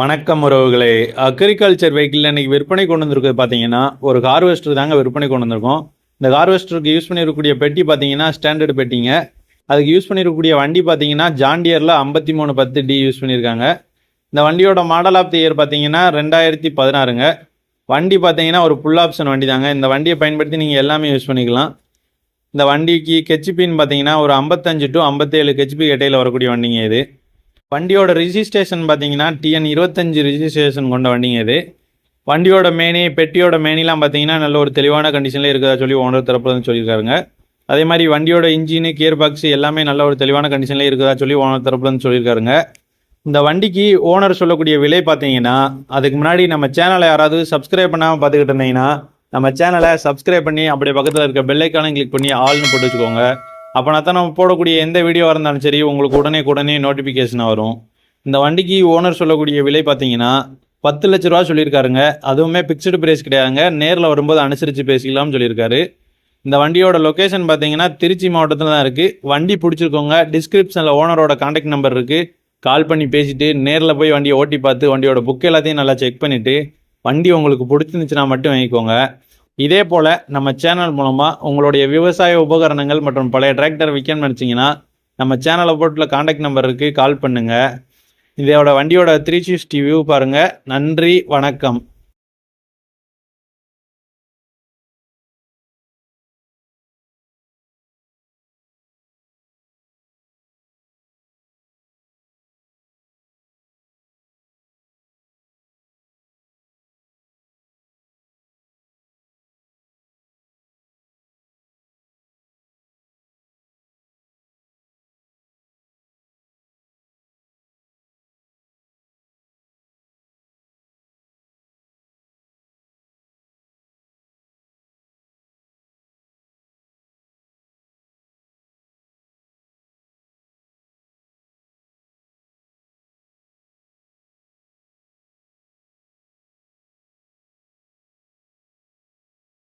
வணக்கம் உறவுகளே. Agriculture vehicle இன்னைக்கு விற்பனை கொண்டு வந்திருக்கிறது பார்த்தீங்கன்னா ஒரு ஹார்வெஸ்டர் தாங்க விற்பனை கொண்டு வந்திருக்கோம். இந்த ஹார்வெஸ்டருக்கு யூஸ் பண்ணியிருக்கக்கூடிய பெட்டி பார்த்தீங்கன்னா ஸ்டாண்டர்ட் பெட்டிங்க. அதுக்கு யூஸ் பண்ணியிருக்கக்கூடிய வண்டி பார்த்தீங்கன்னா ஜாண்டியரில் ஐம்பத்தி மூணு பத்து டி யூஸ் பண்ணியிருக்காங்க இந்த வண்டியோட மாடல் ஆஃப் தி இயர் பார்த்தீங்கன்னா ரெண்டாயிரத்தி பதினாறுங்க. வண்டி பார்த்தீங்கன்னா ஒரு ஃபுல் ஆப்ஷன் வண்டி தாங்க இந்த வண்டியை பயன்படுத்தி நீங்கள் எல்லாமே யூஸ் பண்ணிக்கலாம். இந்த வண்டிக்கு கெச்பின்னு பார்த்தீங்கன்னா ஒரு ஐம்பத்தஞ்சு டு ஐம்பத்தேழு கெச்பி கட்டையில் வரக்கூடிய வண்டிங்க இது. வண்டியோட ரிஜிஸ்ட்ரேஷன் பார்த்தீங்கன்னா டிஎன் இருபத்தஞ்சு ரிஜிஸ்ட்ரேஷன் கொண்ட வண்டிங்க இது. வண்டியோட மேனி பெட்டியோட மேனிலாம் பார்த்தீங்கன்னா நல்ல ஒரு தெளிவான கண்டிஷனில் இருக்கிறதா சொல்லி ஓனர் தரப்புல சொல்லியிருக்காருங்க. அதே மாதிரி வண்டியோட இன்ஜினு கியர் பாக்ஸ் எல்லாமே நல்ல ஒரு தெளிவான கண்டிஷனில் இருக்கிறதா சொல்லி ஓனர் தரப்புல சொல்லியிருக்காருங்க. இந்த வண்டிக்கு ஓனர் சொல்லக்கூடிய விலை பார்த்தீங்கன்னா அதுக்கு முன்னாடி நம்ம சேனலை யாராவது சப்ஸ்கிரைப் பண்ணாமல் பார்த்துக்கிட்டு இருந்தீங்கன்னா நம்ம சேனலை சப்ஸ்கிரைப் பண்ணி அப்படியே பக்கத்தில் இருக்க பெல்லைக்கான கிளிக் பண்ணி ஆள்னு போட்டு வச்சுக்கோங்க. அப்போனா தான் நம்ம போடக்கூடிய எந்த வீடியோவாக இருந்தாலும் சரி உங்களுக்கு உடனே உடனே நோட்டிஃபிகேஷனாக வரும். இந்த வண்டிக்கு ஓனர் சொல்லக்கூடிய விலை பார்த்தீங்கன்னா பத்து லட்ச ரூபா சொல்லியிருக்காருங்க. அதுவுமே பிக்சடு பிரைஸ் கிடையாதுங்க. நேரில் வரும்போது அனுசரித்து பேசிக்கலாம்னு சொல்லியிருக்காரு. இந்த வண்டியோட லொக்கேஷன் பார்த்தீங்கன்னா திருச்சி மாவட்டத்தில் தான் இருக்குது வண்டி பிடிச்சிருக்கோங்க டிஸ்கிரிப்ஷனில் ஓனரோட காண்டாக்ட் நம்பர் இருக்குது கால் பண்ணி பேசிட்டு நேரில் போய் வண்டியை ஓட்டி பார்த்து வண்டியோட புக் எல்லாத்தையும் நல்லா செக் பண்ணிவிட்டு வண்டி உங்களுக்கு பிடிச்சிருந்துச்சுன்னா மட்டும் வாங்கிக்கோங்க. இதே போல் நம்ம சேனல் மூலமாக உங்களுடைய விவசாய உபகரணங்கள் மற்றும் பழைய டிராக்டர் விற்கணும்னு நினச்சிங்கன்னா நம்ம சேனலை போட்டில் காண்டாக்ட் நம்பர் இருக்குது கால் பண்ணுங்கள் இதோட வண்டியோட த்ரீ சிக்ஸ்டி வியூ பாருங்கள் நன்றி வணக்கம்.